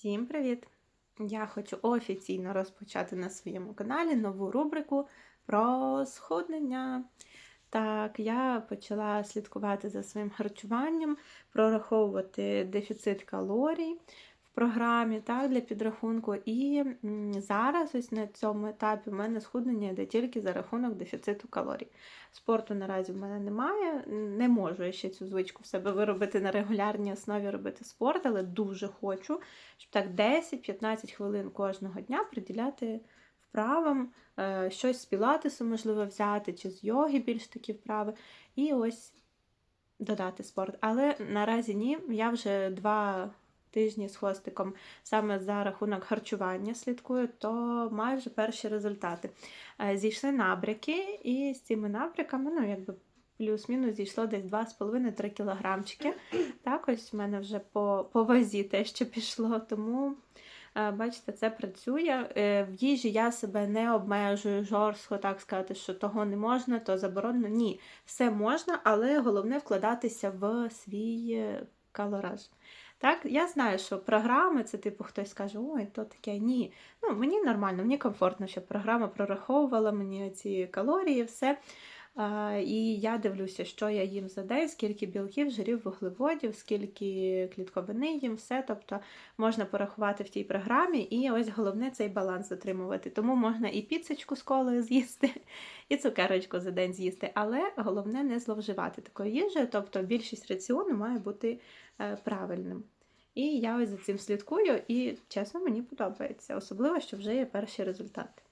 Всім привіт! Я хочу офіційно розпочати на своєму каналі нову рубрику про схуднення. Так, я почала слідкувати за своїм харчуванням, прораховувати дефіцит калорій програмі так, для підрахунку. І зараз, ось на цьому етапі, в мене схуднення йде тільки за рахунок дефіциту калорій. Спорту наразі в мене немає. Не можу я ще цю звичку в себе виробити на регулярній основі робити спорт, але дуже хочу, щоб так 10-15 хвилин кожного дня приділяти вправам, е, щось з пілатесу можливо взяти, чи з йоги більш такі вправи. І ось додати спорт. Але наразі ні. Я вже два тижні з хвостиком саме за рахунок харчування слідкую, то майже перші результати. Е, Зійшли набряки, і з цими набряками, ну, якби. Плюс-мінус зійшло десь 2,5-3 кілограмчики. Так, ось в мене вже по, по вазі те, що пішло. Тому, е, бачите, це працює. Е, В їжі я себе не обмежую жорстко, так сказати, що того не можна, то заборонено. Ні, все можна, але головне вкладатися в свій калораж. Так, я знаю, що програми це типу хтось скаже, ой, то таке ні. Ну, мені нормально, мені комфортно, щоб програма прораховувала мені ці калорії, все. І я дивлюся, що я їм за день, скільки білків, жирів, вуглеводів, скільки клітковини їм, все. Тобто можна порахувати в тій програмі, і ось головне цей баланс дотримувати. Тому можна і піцечку з колою з'їсти, і цукерочку за день з'їсти. Але головне не зловживати такою їжею, тобто більшість раціону має бути е, правильним. І я ось за цим слідкую, і чесно, мені подобається, особливо, що вже є перші результати.